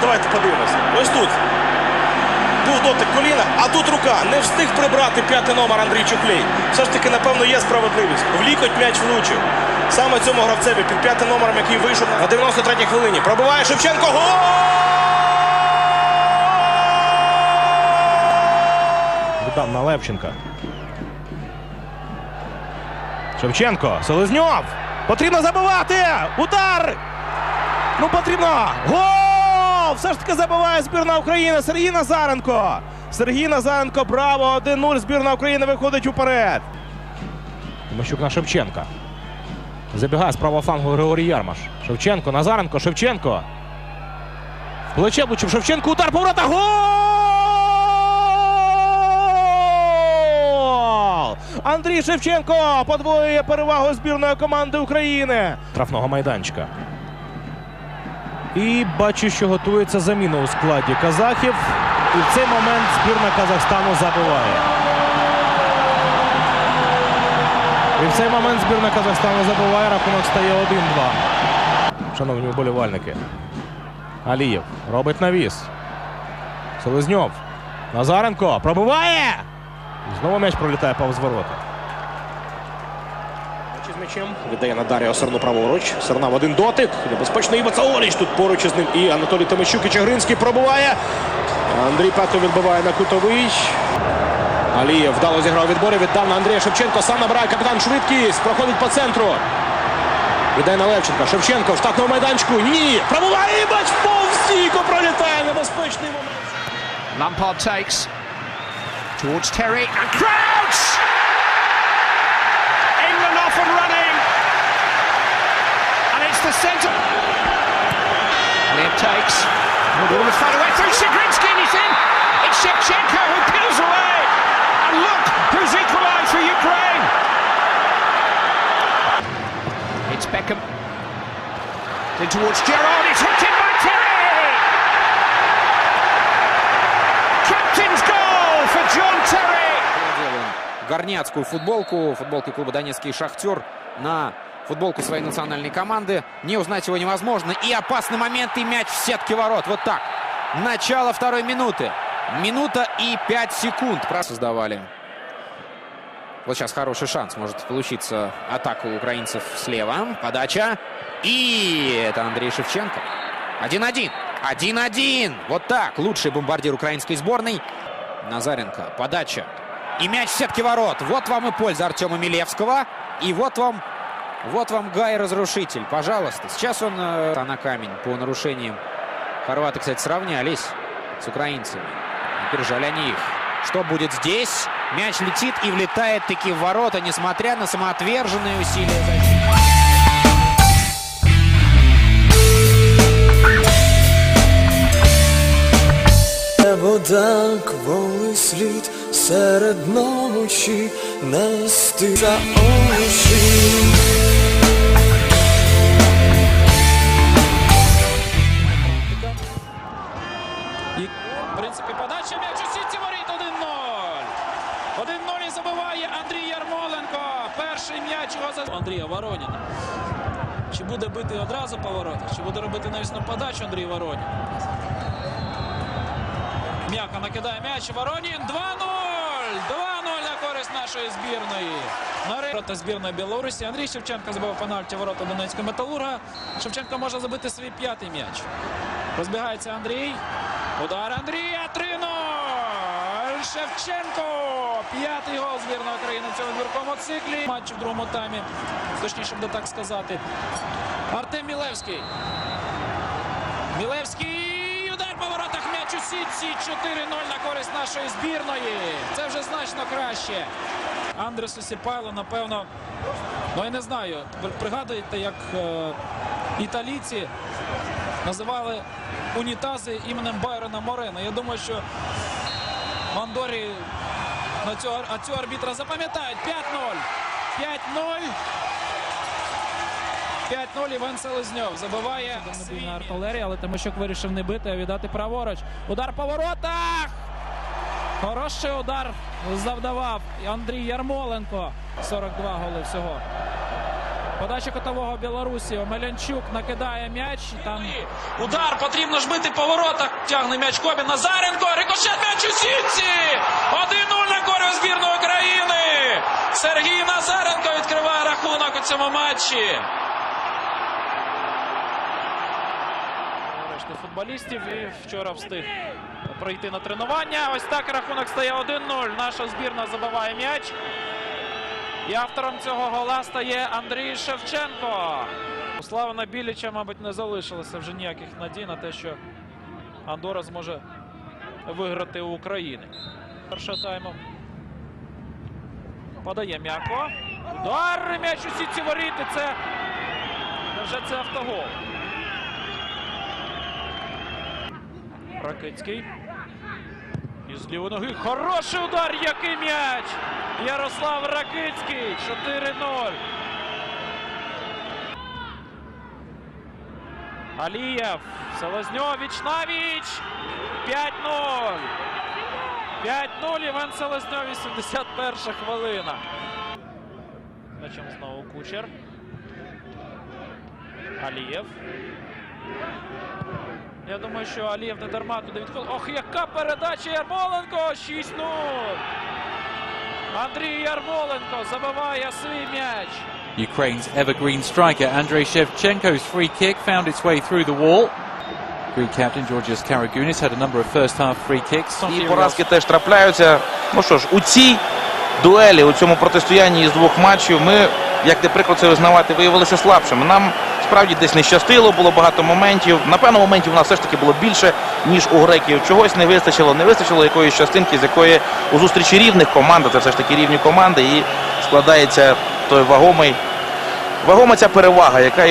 давайте подивимося. Ось тут. Був дотик коліна, а тут рука. Не встиг прибрати п'ятий номер Андрій Чухлей. Все ж таки, напевно, є справедливість. В лікоть м'яч влучив. Саме цьому гравцеві під п'ятим номером, який вийшов на 93-й хвилині. Пробиває Шевченко. Гол! На Левченка. Шевченко. Селезньов. Потрібно забивати! Удар! Ну потрібно! Гол! Все ж таки забиває збірна України Сергій Назаренко. Сергій Назаренко, браво! 1-0. Збірна України виходить уперед. Тимощук на Шевченка. Забігає з правого флангу Григорій Ярмаш. Шевченко, Назаренко, Шевченко. В Плече влучив Шевченко. Удар поворота. Гол! Андрій Шевченко подвоює перевагу збірної команди України. Трафного майданчика. І бачу, що готується заміна у складі казахів. І в цей момент збірна Казахстану забиває. І в цей момент збірна Казахстану забиває. Рахунок стає 1-2. Шановні вболівальники. Алієв робить навіс. Селезньов. Назаренко пробиває. Знову м'яч пролітає повз ворота. М'ячем віддає на Дар'я Серну праворуч. Серна в один дотик. Небезпечний Цаоріч тут поруч із ним. І Анатолій Тимощук і Чагринський пробиває. Андрій Петро відбиває на кутовий. Алієв вдало зіграв відбори. Віддав на Андрія Шевченко. Сам набирає капітан швидкість. Проходить по центру. Віддає на Левченка. Шевченко в штатному майданчику. Ні. Пробиває і бач повз стійку пролітає. Небезпечний момент. Lampard takes towards Terry and Crouch! The centre. Liam takes. The ball is fed away through Shigrinsky and he's in. It's Shevchenko who peels away. And look who's equalised for Ukraine. It's Beckham. In towards Gerrard. It's hooked in by Terry. Captain's goal for John Terry. Горняцкую футболку, футболки клуба Донецкий Шахтер на футболку своей национальной команды. Не узнать его невозможно. И опасный момент, и мяч в сетке ворот. Вот так. Начало второй минуты. Минута и пять секунд. Создавали. Вот сейчас хороший шанс. Может получиться атака у украинцев слева. Подача. И это Андрей Шевченко. 1-1. 1-1. Вот так. Лучший бомбардир украинской сборной. Назаренко. Подача. И мяч в сетке ворот. Вот вам и польза Артема Милевского. И вот вам, вот вам Гай-разрушитель. Пожалуйста. Сейчас он э, на камень по нарушениям. Хорваты, кстати, сравнялись с украинцами. Держали они их. Что будет здесь? Мяч летит и влетает таки в ворота, несмотря на самоотверженные усилия защиты. Вода кволий слід серед ночі нести за очі. І, в принципі, подача м'яч у сітці воріт 1-0. 1-0 і Андрій Ярмоленко. Перший м'яч його за Андрія Вороніна. Чи буде бити одразу по чи буде робити навісну подачу Андрій Воронін? М'яко накидає м'яч Воронін. 2-0! 2-0 на користь нашої збірної. Нарешті збірної Білорусі. Андрій Шевченко забив пенальті ворота Донецького металурга. Шевченко може забити свій п'ятий м'яч. Розбігається Андрій. Удар Андрія 3-0. Шевченко. П'ятий гол збірної України в цьому двіркому циклі. Матч в другому таймі. Точніше буде так сказати. Артем Мілевський. Мілевський. Удар по воротах м'яч у сітці. 4-0 на користь нашої збірної. Це вже значно краще. Андресу Сіпайло, напевно. Ну я не знаю. Пригадуєте, як е, італійці називали унітази іменем Байрона Морена. Я думаю, що Мандорі на цього, цього арбітра запам'ятають 5-0. 5-0. 5-0 Іван Селезньов забиває свій... артилерія, але Тимощук вирішив не бити, а віддати праворуч. Удар по воротах! Хороший удар завдавав Андрій Ярмоленко. 42 голи всього. Подача котового Білорусі. Омелянчук накидає м'яч. Там удар потрібно ж бити по воротах. Тягне м'яч Кобін. Назаренко. Рикошет м'яч у сітці. 1-0 на користь збірної України. Сергій Назаренко відкриває рахунок у цьому матчі. Футболістів і вчора встиг пройти на тренування. Ось так рахунок стає 1-0. Наша збірна забиває м'яч. І автором цього гола стає Андрій Шевченко. У Славина Біліча, мабуть, не залишилося вже ніяких надій на те, що Андора зможе виграти у України. Першого тайму. Подає м'яко. Удар м'яч у сітці воріти. Це вже це автогол. Ракицький. Із лівої ноги. Хороший удар. Який м'яч! Ярослав Ракицький. 4-0. Алієв. Селезньович навіч. 5-0. 5-0. Іван Селезньов. 81 хвилина. М'ячем знову кучер. Алієв. Я думаю, що Алієв не дарма туди відходить. Ох, яка передача Ярмоленко! 6-0. Андрій Ярмоленко забиває свій м'яч. Ukraine's evergreen striker Andrei Shevchenko's free kick found its way through the wall. Greek captain Georgios Karagounis had a number of first half free kicks. І поразки теж трапляються. Ну що ж, у цій дуелі, у цьому протистоянні із двох матчів, ми, як не прикро це визнавати, виявилися слабшими. Нам справді десь не щастило, було багато моментів. Напевно, моментів у нас все ж таки було більше, ніж у греків. Чогось не вистачило, не вистачило якоїсь частинки, з якої у зустрічі рівних команд, це все ж таки рівні команди, і складається той вагомий, вагома ця перевага, яка